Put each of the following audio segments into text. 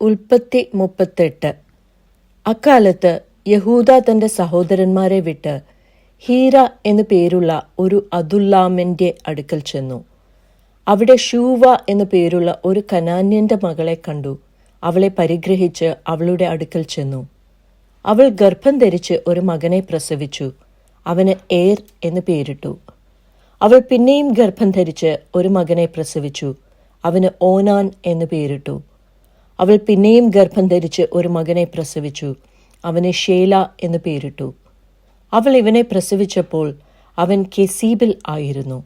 ഉൽപ്പത്തി മുപ്പത്തെട്ട്. അക്കാലത്ത് യഹൂദ തന്റെ സഹോദരന്മാരെ വിട്ട് ഹീര എന്നു പേരുള്ള ഒരു അതുല്ലാമിന്റെ അടുക്കൽ ചെന്നു. അവിടെ ഷൂവ എന്നു പേരുള്ള ഒരു കനാന്യന്റെ മകളെ കണ്ടു. അവളെ പരിഗ്രഹിച്ച് അവളുടെ അടുക്കൽ ചെന്നു. അവൾ ഗർഭം ധരിച്ച് ഒരു മകനെ പ്രസവിച്ചു. അവന് ഏർ എന്ന് പേരിട്ടു. അവൾ പിന്നെയും ഗർഭം ധരിച്ച് ഒരു മകനെ പ്രസവിച്ചു. അവന് ഓനാൻ എന്ന് പേരിട്ടു. അവൾ പിന്നെയും ഗർഭം ധരിച്ച് ഒരു മകനെ പ്രസവിച്ചു. അവനെ ഷേല എന്ന് പേരിട്ടു. അവൾ ഇവനെ പ്രസവിച്ചപ്പോൾ അവൻ കെസീബിൽ ആയിരുന്നു.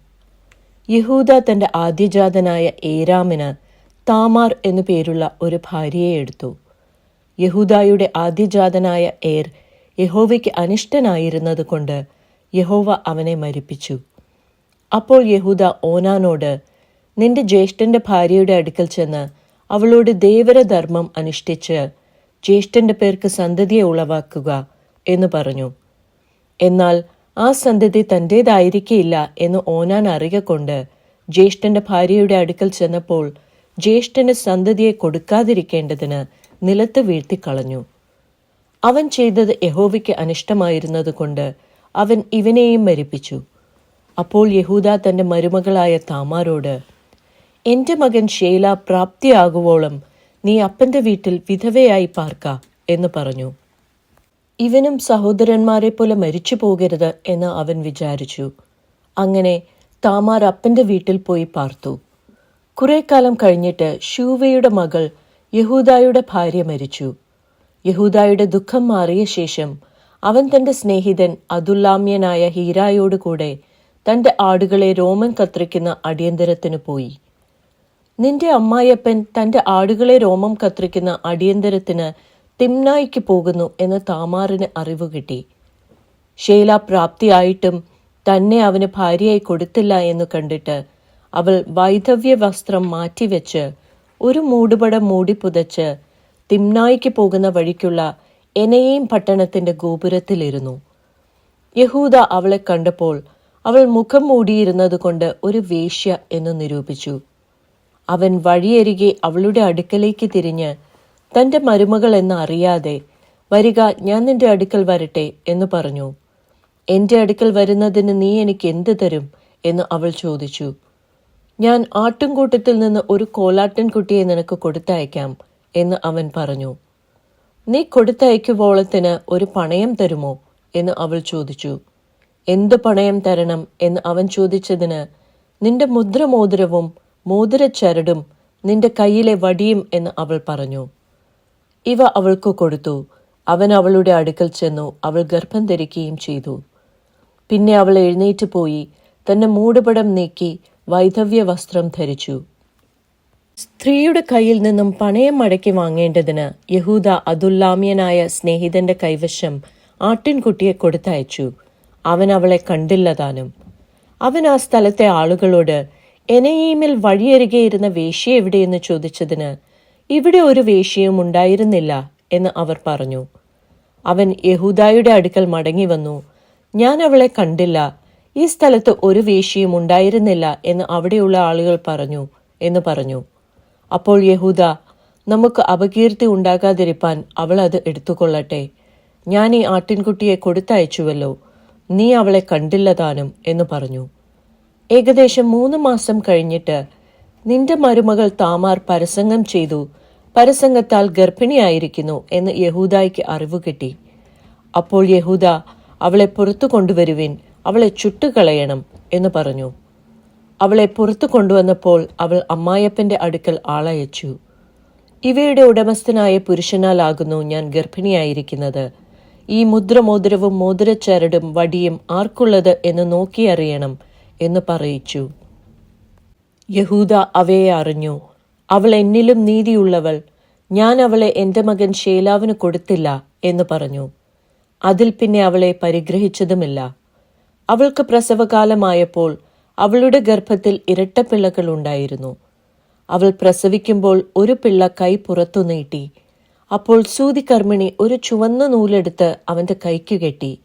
യഹൂദ തന്റെ ആദ്യജാതനായ ഏരാമിന് താമാർ എന്നു പേരുള്ള ഒരു ഭാര്യയെ എടുത്തു. യഹൂദായുടെ ആദ്യജാതനായ ഏർ യഹോവയ്ക്ക് അനിഷ്ടനായിരുന്നത് കൊണ്ട് യഹോവ അവനെ മരിപ്പിച്ചു. അപ്പോൾ യഹൂദ ഓനാനോട് നിന്റെ ജ്യേഷ്ഠന്റെ ഭാര്യയുടെ അടുക്കൽ ചെന്ന് അവളോട് ദേവരധർമ്മം അനുഷ്ഠിച്ച് ജ്യേഷ്ഠന്റെ പേർക്ക് സന്തതിയെ ഉളവാക്കുക എന്ന് പറഞ്ഞു. എന്നാൽ ആ സന്തതി തന്റേതായിരിക്കില്ല എന്ന് ഓനാൻ അറിയ കൊണ്ട് ജ്യേഷ്ഠന്റെ ഭാര്യയുടെ അടുക്കൽ ചെന്നപ്പോൾ ജ്യേഷ്ഠന് സന്തതിയെ കൊടുക്കാതിരിക്കേണ്ടതിന് നിലത്ത് വീഴ്ത്തിക്കളഞ്ഞു. അവൻ ചെയ്തത് യഹോവയ്ക്ക് അനിഷ്ടമായിരുന്നതുകൊണ്ട് അവൻ ഇവനെയും മരിപ്പിച്ചു. അപ്പോൾ യഹൂദ തന്റെ മരുമകളായ താമാരോട് എന്റെ മകൻ ഷേല പ്രാപ്തിയാകുവോളം നീ അപ്പന്റെ വീട്ടിൽ വിധവയായി പാർക്ക എന്ന് പറഞ്ഞു. ഇവനും സഹോദരന്മാരെ പോലെ മരിച്ചു പോകരുത് എന്ന് അവൻ വിചാരിച്ചു. അങ്ങനെ താമാർ അപ്പന്റെ വീട്ടിൽ പോയി പാർത്തു. കുറെ കാലം കഴിഞ്ഞിട്ട് ഷൂവയുടെ മകൾ യഹൂദായുടെ ഭാര്യ മരിച്ചു. യഹൂദായുടെ ദുഃഖം മാറിയ ശേഷം അവൻ തന്റെ സ്നേഹിതൻ അതുല്ലാമ്യനായ ഹീരായോട് കൂടെ തന്റെ ആടുകളെ രോമൻ കത്രിക്കുന്ന അടിയന്തരത്തിന് പോയി. നിന്റെ അമ്മായപ്പൻ തന്റെ ആടുകളെ രോമം കത്രിക്കുന്ന അടിയന്തരത്തിന് തിമ്നായിക്ക് പോകുന്നു എന്ന് താമാറിന് അറിവ് കിട്ടി. ഷേല പ്രാപ്തിയായിട്ടും തന്നെ അവന് ഭാര്യയായി കൊടുത്തില്ല എന്ന് കണ്ടിട്ട് അവൾ വൈധവ്യ വസ്ത്രം മാറ്റിവെച്ച് ഒരു മൂടുപടം മൂടി പുതച്ച് തിമ്നായിക്ക് പോകുന്ന വഴിക്കുള്ള എനയേം പട്ടണത്തിന്റെ ഗോപുരത്തിലിരുന്നു. യഹൂദ അവളെ കണ്ടപ്പോൾ അവൾ മുഖം മൂടിയിരുന്നത് കൊണ്ട് ഒരു വേശ്യ എന്ന് നിരൂപിച്ചു. അവൻ വഴിയരികെ അവളുടെ അടുക്കലേക്ക് തിരിഞ്ഞ് തന്റെ മരുമകൾ എന്ന് അറിയാതെ വരിക ഞാൻ നിന്റെ അടുക്കൽ വരട്ടെ എന്ന് പറഞ്ഞു. എന്റെ അടുക്കൽ വരുന്നതിന് നീ എനിക്ക് എന്ത് തരും? എന്ന് അവൾ ചോദിച്ചു. ഞാൻ ആട്ടിൻകൂട്ടത്തിൽ നിന്ന് ഒരു കോലാട്ടിൻകുട്ടിയെ നിനക്ക് കൊടുത്തയക്കാം എന്ന് അവൻ പറഞ്ഞു. നീ കൊടുത്തയക്കുവോളത്തിന് ഒരു പണയം തരുമോ? എന്ന് അവൾ ചോദിച്ചു. എന്ത് പണയം തരണം? എന്ന് അവൻ ചോദിച്ചതിന് നിന്റെ മുദ്രമോതിരവും മോതിരച്ചരടും നിന്റെ കയ്യിലെ വടിയും എന്ന് അവൾ പറഞ്ഞു. ഇവ അവൾക്കു കൊടുത്തു. അവൻ അവളുടെ അടുക്കൽ ചെന്നു അവൾ ഗർഭം ധരിക്കുകയും ചെയ്തു. പിന്നെ അവൾ എഴുന്നേറ്റ് പോയി തന്റെ മൂടുപടം നീക്കി വൈധവ്യ വസ്ത്രം ധരിച്ചു. സ്ത്രീയുടെ കയ്യിൽ നിന്നും പണയം മടക്കി വാങ്ങേണ്ടതിന് യഹൂദ അതുല്ലാമ്യനായ സ്നേഹിതന്റെ കൈവശം ആട്ടിൻകുട്ടിയെ കൊടുത്തയച്ചു. അവൻ അവളെ കണ്ടില്ലതാനും അവൻ ആ സ്ഥലത്തെ ആളുകളോട് എനയീമിൽ വഴിയരികെ ഇരുന്ന വേശ്യ എവിടെയെന്ന് ചോദിച്ചതിന് ഇവിടെ ഒരു വേശ്യയും ഉണ്ടായിരുന്നില്ല എന്ന് അവർ പറഞ്ഞു. അവൻ യഹൂദായുടെ അടുക്കൽ മടങ്ങി വന്നു. ഞാൻ അവളെ കണ്ടില്ല. ഈ സ്ഥലത്ത് ഒരു വേശ്യയും ഉണ്ടായിരുന്നില്ല എന്ന് അവിടെയുള്ള ആളുകൾ പറഞ്ഞു എന്ന് പറഞ്ഞു. അപ്പോൾ യഹൂദ നമുക്ക് അപകീർത്തി ഉണ്ടാകാതിരിപ്പാൻ അവൾ അത് എടുത്തുകൊള്ളട്ടെ. ഞാൻ ഈ ആട്ടിൻകുട്ടിയെ കൊടുത്തയച്ചുവല്ലോ. നീ അവളെ കണ്ടില്ല താനും എന്ന് പറഞ്ഞു. ഏകദേശം മൂന്ന് മാസം കഴിഞ്ഞിട്ട് നിന്റെ മരുമകൾ താമാർ പരസംഗം ചെയ്തു. പരസംഗത്താൽ ഗർഭിണിയായിരിക്കുന്നു എന്ന് യഹൂദായ്ക്ക് അറിവ് കിട്ടി. അപ്പോൾ യഹൂദ അവളെ പുറത്തു കൊണ്ടുവരുവിൻ. അവളെ ചുട്ടുകളയണം എന്ന് പറഞ്ഞു. അവളെ പുറത്തു കൊണ്ടുവന്നപ്പോൾ അവൾ അമ്മായപ്പന്റെ അടുക്കൽ ആളയച്ചു. ഇവയുടെ ഉടമസ്ഥനായ പുരുഷനാലാകുന്നു ഞാൻ ഗർഭിണിയായിരിക്കുന്നത്. ഈ മുദ്രമോതിരവും മോതിരച്ചരടും വടിയും ആർക്കുള്ളത് എന്ന് നോക്കിയറിയണം എന്ന് പറയിച്ചു. യഹൂദ അവയെ അറിഞ്ഞു. അവൾ എന്നിലും നീതിയുള്ളവൾ. ഞാൻ അവളെ എന്റെ മകൻ ഷേലാവിന് കൊടുത്തില്ല എന്ന് പറഞ്ഞു. അതിൽ പിന്നെ അവളെ പരിഗ്രഹിച്ചതുമില്ല. അവൾക്ക് പ്രസവകാലമായപ്പോൾ അവളുടെ ഗർഭത്തിൽ ഇരട്ടപ്പിള്ളകൾ ഉണ്ടായിരുന്നു. അവൾ പ്രസവിക്കുമ്പോൾ ഒരു പിള്ള കൈ പുറത്തു നീട്ടി. അപ്പോൾ സൂതികർമ്മിണി ഒരു ചുവന്ന നൂലെടുത്ത് അവന്റെ കൈക്ക് കെട്ടി.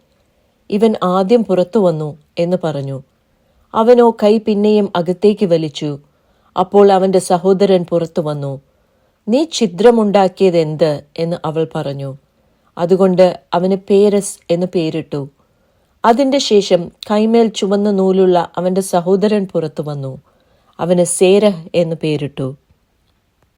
ഇവൻ ആദ്യം പുറത്തു വന്നു എന്ന് പറഞ്ഞു. അവനോ കൈ പിന്നെയും അകത്തേക്ക് വലിച്ചു. അപ്പോൾ അവന്റെ സഹോദരൻ പുറത്തു വന്നു. നീ ഛിദ്രമുണ്ടാക്കിയതെന്ത് എന്ന് അവൾ പറഞ്ഞു. അതുകൊണ്ട് അവന് പേരസ് എന്ന് പേരിട്ടു. അതിന്റെ ശേഷം കൈമേൽ ചുവന്ന നൂലുള്ള അവന്റെ സഹോദരൻ പുറത്തു വന്നു. അവന് സേരഹ് എന്ന് പേരിട്ടു.